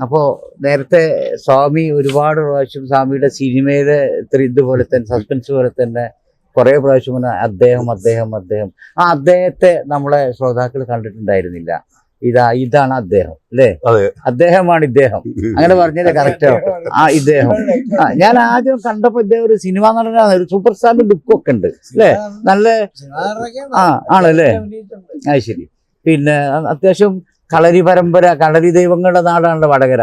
അപ്പോ നേരത്തെ സ്വാമി ഒരുപാട് പ്രാവശ്യം സ്വാമിയുടെ സിനിമയിലെ ഇത്ര ഇതുപോലെ തന്നെ സസ്പെൻസ് പോലെ തന്നെ കുറെ പ്രാവശ്യം ഇങ്ങനെ അദ്ദേഹം അദ്ദേഹം അദ്ദേഹം. ആ അദ്ദേഹത്തെ നമ്മളെ ശ്രോതാക്കൾ കണ്ടിട്ടുണ്ടായിരുന്നില്ല. ഇതാ ഇതാണ് അദ്ദേഹം അല്ലേ? അതെ. അദ്ദേഹമാണ് ഇദ്ദേഹം. അങ്ങനെ പറഞ്ഞത് കറക്റ്റ് ആ? ഇദ്ദേഹം. ഞാൻ ആദ്യം കണ്ടപ്പോ ഇദ്ദേഹം ഒരു സിനിമ നടനാണ് ഒരു സൂപ്പർ സ്റ്റാറിന്റെ ലുക്കൊക്കെ ഉണ്ട് അല്ലേ? നല്ല ആ ആണല്ലേ? അത് ശരി. പിന്നെ അത്യാവശ്യം കളരി പരമ്പര കളരി ദൈവങ്ങളുടെ നാടാണല്ലോ വടകര.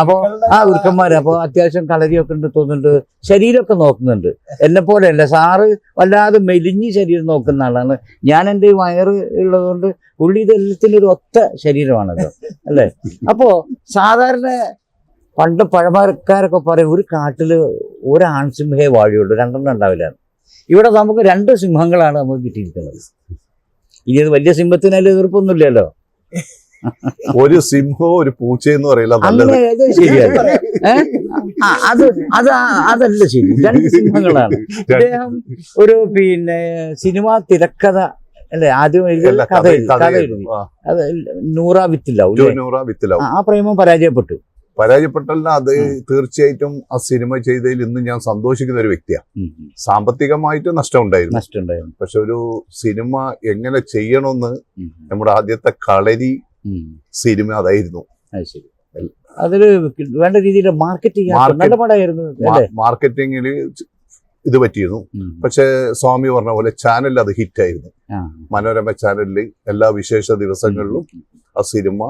അപ്പോ ആ ഉരുക്കന്മാര് അപ്പൊ അത്യാവശ്യം കളരിയൊക്കെ ഉണ്ട് തോന്നുന്നുണ്ട്. ശരീരമൊക്കെ നോക്കുന്നുണ്ട്. എന്നെ പോലെ അല്ല സാറ് വല്ലാതെ മെലിഞ്ഞ് ശരീരം നോക്കുന്ന ആളാണ്. ഞാൻ എന്റെ വയറ് ഉള്ളതുകൊണ്ട് പുള്ളി ഇതെല്ലാത്തിന്റെ ഒരു ഒത്ത ശരീരമാണല്ലോ അല്ലേ? അപ്പോ സാധാരണ പണ്ട് പഴമക്കാരൊക്കെ പറയും ഒരു കാട്ടിൽ ഒരു ആൺസിംഹേ വാഴിയുള്ളൂ രണ്ടെണ്ണം ഉണ്ടാവില്ല. ഇവിടെ നമുക്ക് രണ്ട് സിംഹങ്ങളാണ് നമുക്ക് കിട്ടിയിരിക്കുന്നത്. ഇനി അത് വലിയ സിംഹത്തിനല്ല എതിർപ്പൊന്നുമില്ലല്ലോ. ഒരു സിംഹോ ഒരു പൂച്ചയെന്ന് പറയില്ല നല്ലത്. ശരിയല്ല. അത് അത് അതല്ല ശരി. രണ്ട് സിംഹങ്ങളാണ്. അദ്ദേഹം ഒരു പിന്നെ സിനിമ തിരക്കഥ അല്ലെ? ആദ്യം എഴുതിയ കഥ കഥ എഴുതി. അത് നൂറ? വിത്തിലാവും ആ, പ്രേമം പരാജയപ്പെട്ടു. പരാജയപ്പെട്ടല്ല അത് തീർച്ചയായിട്ടും ആ സിനിമ ചെയ്തതിൽ ഇന്ന് ഞാൻ സന്തോഷിക്കുന്ന ഒരു വ്യക്തിയാണ്. സാമ്പത്തികമായിട്ട് നഷ്ടമുണ്ടായിരുന്നു. നഷ്ടമുണ്ടായിരുന്നു. പക്ഷെ ഒരു സിനിമ എങ്ങനെ ചെയ്യണമെന്ന് നമ്മുടെ ആദ്യത്തെ കളരി. സിനിമ അതായിരുന്നു. അത് ശരി അതൊരു വേണ്ട രീതിയിൽ മാർക്കറ്റിംഗ് നല്ല പടമായിരുന്നു മാർക്കറ്റിംഗിൽ ഇത് പറ്റിയിരുന്നു. പക്ഷെ സ്വാമി പറഞ്ഞ പോലെ ചാനലിൽ അത് ഹിറ്റായിരുന്നു. ആയിരുന്നു മനോരമ ചാനലിൽ എല്ലാ വിശേഷ ദിവസങ്ങളിലും ആ സിനിമ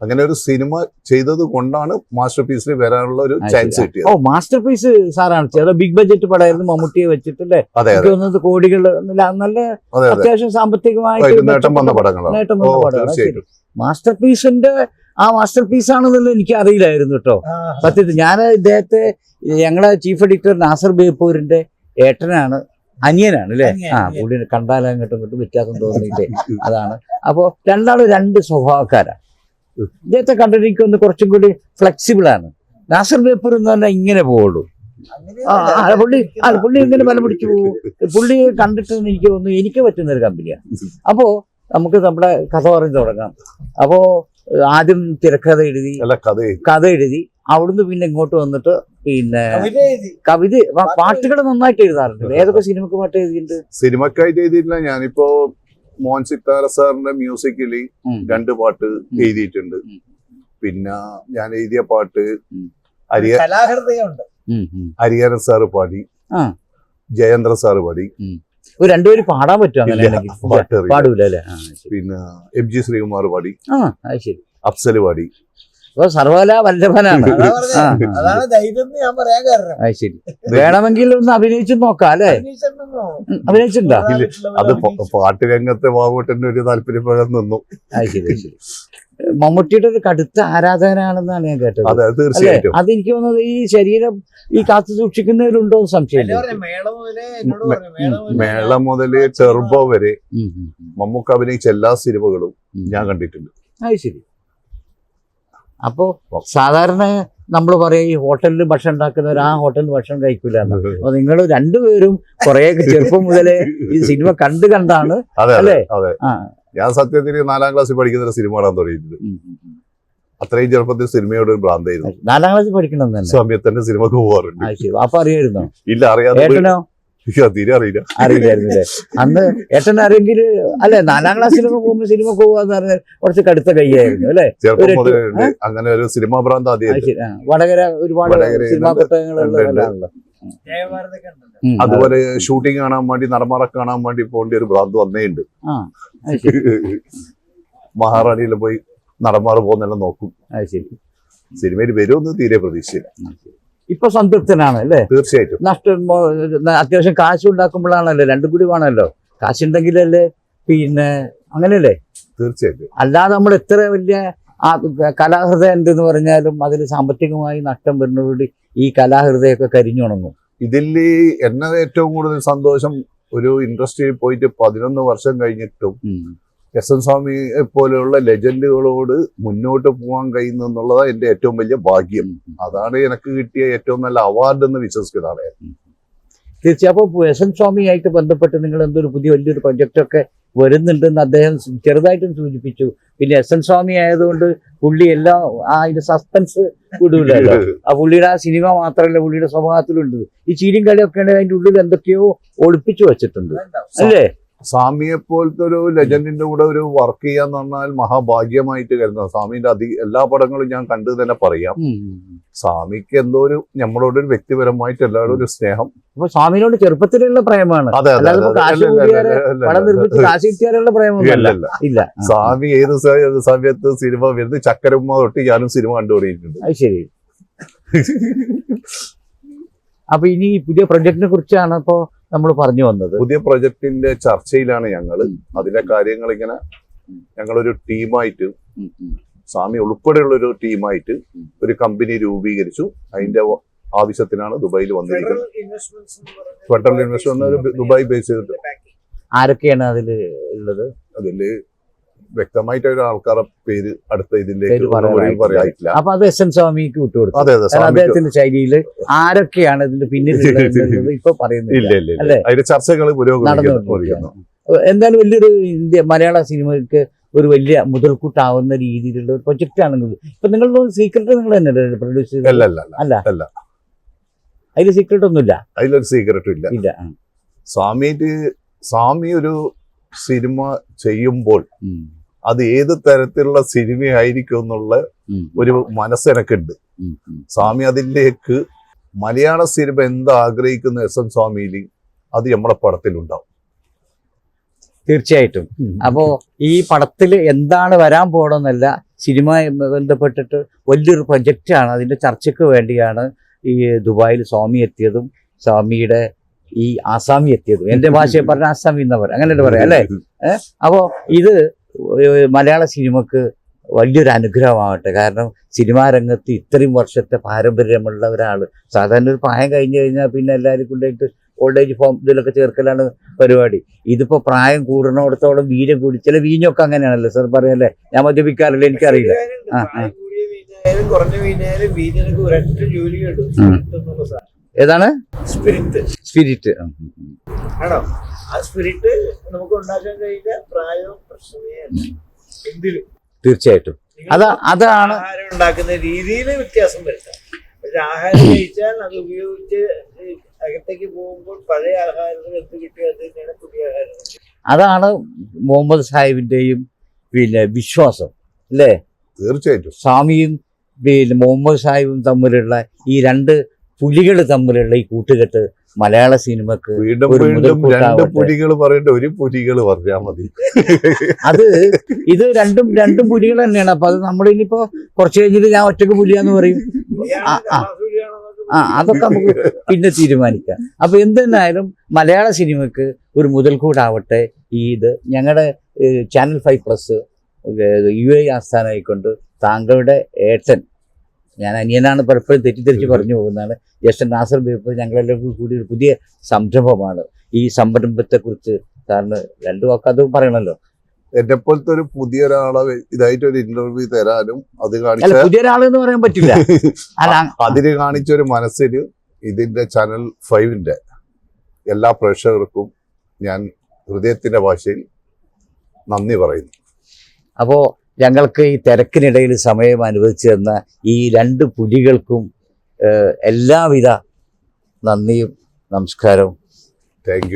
അങ്ങനെ ഒരു സിനിമ ചെയ്തത് കൊണ്ടാണ് മാസ്റ്റർ പീസിൽ വരാനുള്ള ഒരു ചാൻസ് കിട്ടിയത്. ഓ മാസ്റ്റർ പീസ് സാറാണ് ചെയ്തത്. ബിഗ് ബഡ്ജറ്റ് പടമായിരുന്നു മമ്മൂട്ടിയെ വെച്ചിട്ടല്ലേ തോന്നുന്നത് കോടികൾ നല്ല അതെ അതെ. അത്യാവശ്യം സാമ്പത്തികമായിട്ട് നേട്ടം വന്ന പടങ്ങളാണ്. മാസ്റ്റർ പീസിന്റെ ആ മാസ്റ്റർ പീസ് ആണെന്നുള്ളത് എനിക്ക് അറിയില്ലായിരുന്നു കേട്ടോ സത്യത്തിൽ ഞാൻ ഇദ്ദേഹത്തെ ഞങ്ങളെ ചീഫ് എഡിറ്റർ നാസർ ബേപ്പൂരിന്റെ ഏട്ടനാണ് അനിയനാണ് അല്ലേ? ആ. പുള്ളി കണ്ടാലും അങ്ങോട്ടും ഇങ്ങോട്ടും വ്യത്യാസം തോന്നിയിട്ടേ. അതാണ്. അപ്പോ രണ്ടാളും രണ്ട് സ്വഭാവക്കാരാണ് ഇദ്ദേഹത്തെ കണ്ടിട്ട് എനിക്കൊന്ന് കുറച്ചും കൂടി ഫ്ലെക്സിബിൾ ആണ്. നാസർ ബേപ്പൂർ എന്ന് പറഞ്ഞാൽ ഇങ്ങനെ പോവുള്ളൂ. ആ പുള്ളി ആ പുള്ളി ഇങ്ങനെ ബലം പിടിച്ചു പോകും പുള്ളി കണ്ടിട്ട് എനിക്ക് തോന്നുന്നു എനിക്ക് പറ്റുന്ന ഒരു കമ്പനിയാണ് അപ്പോ നമുക്ക് നമ്മുടെ കഥ പറഞ്ഞു തുടങ്ങാം. അപ്പോ ആദ്യം തിരക്കഥ എഴുതി കഥ എഴുതി. അവിടുന്ന് പിന്നെ ഇങ്ങോട്ട് വന്നിട്ട് പിന്നെ കവിത പാട്ടുകൾ നന്നായിട്ട് എഴുതാറുണ്ട്. ഏതൊക്കെ സിനിമക്ക് പാട്ട് എഴുതിയിട്ടുണ്ട്? സിനിമക്കായിട്ട് എഴുതിയിട്ടില്ല. ഞാനിപ്പോ മോഹൻ സിത്താര സാറിന്റെ മ്യൂസിക്കിൽ രണ്ട് പാട്ട് എഴുതിയിട്ടുണ്ട്. പിന്നെ ഞാൻ എഴുതിയ പാട്ട്. ഹരിഹരൻ സാറ് പാടി. ജയേന്ദ്ര സാറ് പാടി. ഒരു രണ്ടുപേരും പാടാൻ പറ്റും അങ്ങനെ ഇല്ല, ആണെങ്കിൽ? പാട്ട് അറിയില്ല. പാടൂല അല്ലേ പിന്നെ എം ജി ശ്രീകുമാർ പാടി. ആ ശരി. അഫ്സൽ പാടി. അപ്പൊ സർവകലാ വല്ലഭനാണ്. അതാ അതാണ് ധൈര്യം ഞാൻ പറയാൻ കാരണം. അത് ശരി. വേണമെങ്കിൽ ഒന്ന് അഭിനയിച്ചു നോക്കാം അല്ലേ? അഭിനയിച്ചിട്ടുണ്ടോ അത് പാട്ട് രംഗത്തെ ബാബുട്ടന്റെ ഒരു താല്പര്യപ്രകാരം നിന്നു. അത് ശരി അത് ശരി. മമ്മൂട്ടിയുടെ ഒരു കടുത്ത ആരാധകനാണെന്നാണ് ഞാൻ കേട്ടത്. അതെ തീർച്ചയായിട്ടും. അതെനിക്ക് തോന്നുന്നത് ഈ ശരീരം ഈ കാത്തു സൂക്ഷിക്കുന്നതിലുണ്ടോ എന്ന് സംശയം സംശയമില്ല മേള മുതലേ എന്നോട് പറഞ്ഞു, മേള മുതലേ മേള മുതൽ ചെറുപ്പം വരെ. മമ്മൂക്ക അഭിനയിച്ച എല്ലാ സിനിമകളും ഞാൻ കണ്ടിട്ടുണ്ട്. അത് ശരി. അപ്പോ സാധാരണ നമ്മൾ പറയും ഈ ഹോട്ടലിൽ ഭക്ഷണം ഉണ്ടാക്കുന്നവർ ആ ഹോട്ടലിൽ ഭക്ഷണം കഴിക്കില്ല എന്ന്. അപ്പൊ നിങ്ങൾ രണ്ടുപേരും കുറെ ചെറുപ്പം മുതലേ ഈ സിനിമ കണ്ട് കണ്ടാണ് അല്ലേ? ഞാൻ സത്യത്തിൽ നാലാം ക്ലാസ്സിൽ പഠിക്കുന്ന ഒരു സിനിമ കാണാൻ തുടങ്ങിയിട്ടുണ്ട്. ഉം. അത്രയും ചെറുപ്പത്തിൽ സിനിമയോട് ഒരു ഭ്രാന്തായിരുന്നു. നാലാം ക്ലാസ്സിൽ പഠിക്കണം തന്നെ. സമയത്തന്നെ സിനിമക്ക് പോവാറുണ്ട് അപ്പൊ അറിയായിരുന്നോ? ഇല്ല അറിയാതെ തീരെ അറിയില്ല. അറിയില്ലായിരുന്നു അന്ന് ഏട്ടൻ ആരെങ്കിലും അല്ലെ നാലാം ക്ലാസ്സിലൊക്കെ പോകുമ്പോൾ സിനിമ പോകാന്ന് പറഞ്ഞാൽ കുറച്ച് കടുത്ത കൈയായിരുന്നു അല്ലെ? ചെറുപ്പം ഒരു മുതലേ അങ്ങനെ ഒരു സിനിമ ഭ്രാന്ത് ആദ്യം വടകര ഒരുപാട് സിനിമാ പുസ്തകങ്ങൾ പുസ്തകങ്ങളുള്ള അതുപോലെ ഷൂട്ടിംഗ് കാണാൻ വേണ്ടി നടമാറ കാണാൻ വേണ്ടി പോകേണ്ട ഒരു ഭ്രാന്ത് വന്നേ ഉണ്ട്. മഹാറാണിയിൽ പോയി നടമാറ് പോകുന്നെല്ലാം നോക്കും. സിനിമയിൽ വരുമെന്ന് തീരെ പ്രതീക്ഷയില്ല. ഇപ്പൊ സംതൃപ്തനാണ് അല്ലേ? തീർച്ചയായിട്ടും. നഷ്ടം അത്യാവശ്യം കാശ് ഉണ്ടാക്കുമ്പോഴാണല്ലോ രണ്ടും കൂടി വേണമല്ലോ. കാശുണ്ടെങ്കിലല്ലേ പിന്നെ അങ്ങനെയല്ലേ? തീർച്ചയായിട്ടും. അല്ലാതെ നമ്മൾ എത്ര വലിയ ആ കലാഹൃദയം എന്തെന്ന് പറഞ്ഞാലും അതിൽ സാമ്പത്തികമായി നഷ്ടം വരുന്നതോടുകൂടി ഈ കലാഹൃദയമൊക്കെ കരിഞ്ഞുണങ്ങും. ഇതിൽ എന്നത് ഏറ്റവും കൂടുതൽ സന്തോഷം ഒരു ഇൻഡസ്ട്രിയിൽ പോയിട്ട് പതിനൊന്ന് വർഷം കഴിഞ്ഞിട്ടും എസ് എൻ സ്വാമിയെ പോലെയുള്ള ലെജൻഡുകളോട് മുന്നോട്ട് പോകാൻ കഴിയുന്നു എന്നുള്ളതാണ് എന്റെ ഏറ്റവും വലിയ ഭാഗ്യം. അതാണ് എനിക്ക് കിട്ടിയ ഏറ്റവും നല്ല അവാർഡ് എന്ന് വിശ്വസിക്കുന്നതാണ്. തീർച്ചയായും. അപ്പോൾ എസ് എൻ സ്വാമിയായിട്ട് ബന്ധപ്പെട്ട് നിങ്ങൾ എന്തൊരു പുതിയ വലിയൊരു പ്രൊജക്റ്റ് ഒക്കെ വരുന്നുണ്ടെന്ന് അദ്ദേഹം ചെറുതായിട്ടും സൂചിപ്പിച്ചു. പിന്നെ എസ് എൻ സ്വാമി ആയതുകൊണ്ട് പുള്ളി എല്ലാം ആ അതിന്റെ സസ്പെൻസ് വിടൂലല്ലോ ആ പുള്ളിയുടെ ആ സിനിമ മാത്രമല്ല പുള്ളിയുടെ സ്വഭാവത്തിലുണ്ട്. ഈ ചീരിയും കളിയൊക്കെയാണ് അതിന്റെ അതിന്റെ ഉള്ളിൽ എന്തൊക്കെയോ ഒളിപ്പിച്ചു വെച്ചിട്ടുണ്ട്. അല്ലേ? സ്വാമിയെ പോലത്തെ ഒരു ലെജൻഡിന്റെ കൂടെ ഒരു വർക്ക് ചെയ്യാന്ന് പറഞ്ഞാൽ മഹാഭാഗ്യമായിട്ട് കരുതുന്നത് സ്വാമിന്റെ അധിക എല്ലാ പടങ്ങളും ഞാൻ കണ്ടു തന്നെ പറയാം. സ്വാമിക്ക് എന്തോ ഒരു നമ്മളോട് ഒരു വ്യക്തിപരമായിട്ട് എല്ലാവരും ഒരു സ്നേഹം. അപ്പൊ സ്വാമിനോട് ചെറുപ്പത്തിലുള്ള അല്ല. ഇല്ല സ്വാമി ഏത് സമയത്ത് സിനിമ വരുന്നത് ചക്കരമ്മ തൊട്ട് ഞാനും സിനിമ കണ്ടുപിടിയിട്ടുണ്ട് അത് ശരി. അപ്പൊ ഇനി പുതിയ പ്രൊജക്ടിനെ കുറിച്ചാണ്. ഇപ്പോ നമ്മൾ പറഞ്ഞു വന്നത്. പുതിയ പ്രൊജക്ടിന്റെ ചർച്ചയിലാണ് ഞങ്ങൾ അതിന്റെ കാര്യങ്ങൾ ഇങ്ങനെ ഞങ്ങളൊരു ടീമായിട്ട്. സ്വാമി ഉൾപ്പെടെയുള്ള ഒരു ടീമായിട്ട് ഒരു കമ്പനി രൂപീകരിച്ചു. അതിന്റെ ആവശ്യത്തിനാണ് ദുബായിൽ വന്നിരിക്കുന്നത്. ഫെഡറൽ ഇൻവെസ്റ്റ്മെന്റ് ദുബായ് ബേസ് ചെയ്തിട്ട് ആരൊക്കെയാണ് അതിൽ ഉള്ളത്? അതിൽ വ്യക്തമായിട്ട് ഒരു ആൾക്കാരുടെ പേര് അടുത്ത ഇതിലേക്ക് പറയാനായിട്ടില്ല. അപ്പൊ അത് എസ് എൻ സ്വാമിക്ക് വിട്ടുകൊടുത്തു അതെ അതെ അദ്ദേഹത്തിന്റെ ശൈലിയിൽ ആരൊക്കെയാണ് ഇതിന്റെ പിന്നിൽ ഇപ്പൊ പറയുന്നില്ല. അല്ലേ? അതിന്റെ ചർച്ചകൾ പുരോഗമിക്കുന്നു. എന്തായാലും വലിയൊരു ഇന്ത്യ മലയാള സിനിമയ്ക്ക് ഒരു വലിയ മുതൽക്കൂട്ടാവുന്ന രീതിയിലുള്ള ഒരു പ്രൊജക്റ്റ് ആണെങ്കിൽ ഇപ്പൊ നിങ്ങൾ സീക്രട്ട് നിങ്ങൾ തന്നെ പ്രൊഡ്യൂസ് ചെയ്ത് അല്ല അല്ല. അതിൽ സീക്രട്ട് ഒന്നുമില്ല? അതിലൊരു സീക്രട്ടും ഇല്ല. ഇല്ല സ്വാമി സ്വാമി ഒരു സിനിമ ചെയ്യുമ്പോൾ. അത് ഏത് തരത്തിലുള്ള സിനിമയായിരിക്കും എന്നുള്ള ഒരു മനസ്സ് എനിക്കുണ്ട് ഉം. ഉം. സ്വാമി അതിലേക്ക് മലയാള സിനിമ എന്താ ആഗ്രഹിക്കുന്ന എസ് എൻ സ്വാമിയിൽ അത് നമ്മുടെ പടത്തിലുണ്ടാവും. തീർച്ചയായിട്ടും. അപ്പോ ഈ പടത്തിൽ എന്താണ് വരാൻ പോകണമെന്നല്ല സിനിമ ബന്ധപ്പെട്ടിട്ട് വലിയൊരു പ്രൊജക്റ്റാണ് അതിന്റെ ചർച്ചയ്ക്ക് വേണ്ടിയാണ് ഈ ദുബായിൽ സ്വാമി എത്തിയതും സ്വാമിയുടെ ഈ ആസാമി എത്തിയതും. എന്റെ ഭാഷയെ പറഞ്ഞ ആസാമി എന്നാ പറയാം അങ്ങനെ പറയാം അല്ലേ അപ്പോൾ ഇത് മലയാള സിനിമക്ക് വലിയൊരു അനുഗ്രഹമാവട്ടെ. കാരണം സിനിമാ രംഗത്ത് ഇത്രയും വർഷത്തെ പാരമ്പര്യമുള്ള ഒരാൾ സാധാരണ ഒരു പ്രായം കഴിഞ്ഞു കഴിഞ്ഞാൽ പിന്നെ എല്ലാവരും കൊണ്ടായിട്ട് ഓൾഡ് ഏജ് ഫോം ഇതിലൊക്കെ ചേർക്കലാണ് പരിപാടി. ഇതിപ്പോൾ പ്രായം കൂടുന്നിടത്തോളം വീര്യം കൂടി ചില വീഞ്ഞൊക്കെ അങ്ങനെയാണല്ലോ സാർ പറയല്ലേ? ഞാൻ മദ്യപിക്കാറില്ല എനിക്കറിയില്ല. ആ, ആ. കുറഞ്ഞ വീഞ്ഞായാലും വീഞ്ഞിനൊക്കെ ഒരൊറ്റ ജോലി കിട്ടും ഏതാണ്? സ്പിരിറ്റ് സ്പിരിറ്റ് ആണോ ആ സ്പിരിറ്റ് നമുക്ക് ഉണ്ടാക്കാൻ കഴിഞ്ഞ പ്രായവും പ്രശ്നമേ എന്തിലും. തീർച്ചയായിട്ടും. അതാ അതാണ് ആഹാരം ഉണ്ടാക്കുന്ന രീതിയിൽ വ്യത്യാസം വരുത്താം. പക്ഷെ ആഹാരം കഴിച്ചാൽ അത് ഉപയോഗിച്ച് അകത്തേക്ക് പോകുമ്പോൾ പഴയ ആഹാരത്തിന് എന്ത് കിട്ടിയത് തന്നെയാണ് പുതിയ ആഹാരം. അതാണ് മുഹമ്മദ് സാഹിബിന്റെയും പിന്നെ വിശ്വാസം അല്ലേ? തീർച്ചയായിട്ടും. സ്വാമിയും പിന്നെ മുഹമ്മദ് സാഹിബും തമ്മിലുള്ള ഈ രണ്ട് പുലികൾ തമ്മിലുള്ള ഈ കൂട്ടുകെട്ട് മലയാള സിനിമക്ക് വീണ്ടും വീണ്ടും രണ്ട് പുലികൾ പറയേണ്ട ഒരു പുലികൾ പറഞ്ഞാൽ മതി. അത് ഇത് രണ്ടും രണ്ടും പുലികൾ തന്നെയാണ്. അപ്പൊ അത് നമ്മൾ ഇനിയിപ്പോ കുറച്ച് കഴിഞ്ഞിട്ട് ഞാൻ ഒറ്റയ്ക്ക് പുലിയാന്ന് പറയും. ആ അതൊക്കെ നമുക്ക് പിന്നെ തീരുമാനിക്കാം. അപ്പൊ എന്തെന്നായാലും മലയാള സിനിമക്ക് ഒരു മുതൽക്കൂടാവട്ടെ ഈ ഇത്. ഞങ്ങളുടെ channel five plus U A ആസ്ഥാനമായിക്കൊണ്ട് താങ്കളുടെ ഏട്ടൻ ഞാൻ അനിയനാണ് പലപ്പോഴും തെറ്റിദ്ധരിച്ച് പറഞ്ഞു പോകുന്നതാണ്. ജ്യേഷ്ഠൻ നാസർ ബേപ്പ് ഞങ്ങളെല്ലാവർക്കും കൂടി ഒരു പുതിയ സംരംഭമാണ്. ഈ സംരംഭത്തെക്കുറിച്ച് സാറിന് രണ്ടു വാക്ക് അത് പറയണല്ലോ എന്നെ പോലത്തെ ഒരു പുതിയ ഒരാളെ ഇതായിട്ട് ഒരു ഇന്റർവ്യൂ തരാനും അത് കാണിച്ച പുതിയ ഒരാളെന്ന് പറയാൻ പറ്റില്ല. അതിന് കാണിച്ച ഒരു മനസ്സിന് ഇതിന്റെ ചാനൽ ഫൈവിന്റെ എല്ലാ പ്രേക്ഷകർക്കും ഞാൻ ഹൃദയത്തിന്റെ ഭാഷയിൽ നന്ദി പറയുന്നു. അപ്പോൾ ഞങ്ങൾക്ക് ഈ തിരക്കിനിടയിൽ സമയം അനുവദിച്ചു തന്ന ഈ രണ്ട് പുലികൾക്കും എല്ലാവിധ നന്ദിയും നമസ്കാരവും. താങ്ക്